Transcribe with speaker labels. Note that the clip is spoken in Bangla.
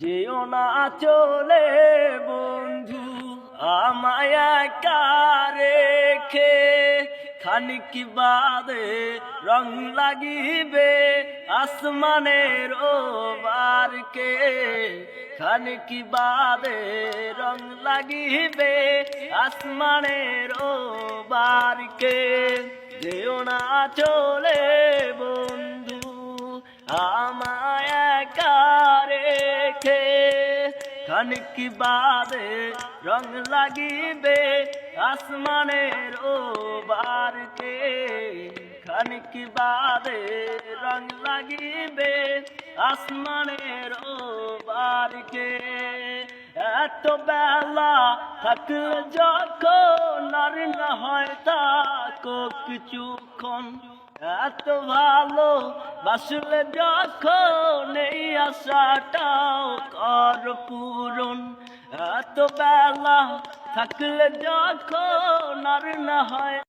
Speaker 1: যেও না চলে বন্ধু, আমায় একা রেখে খানিক বাদে রং লাগিবে আসমানের ও বারকে খানিক বাদে রং লাগিবে আসমানের ও বারকে যেও না চলে বন্ধু, আমায় খানিক বাদে? রং লাগিবে আসমানের ও বারকে খানিক বাদে? রং লাগিবে আসমানের ও বারকে এত বেলা থাকলে যখন আর না হয় তাকো কিছুক্ষণ এত ভালো বাসলে যখন এই আশাটাও কর পূরণ। এত বেলা থাকলে যখন আর না হয়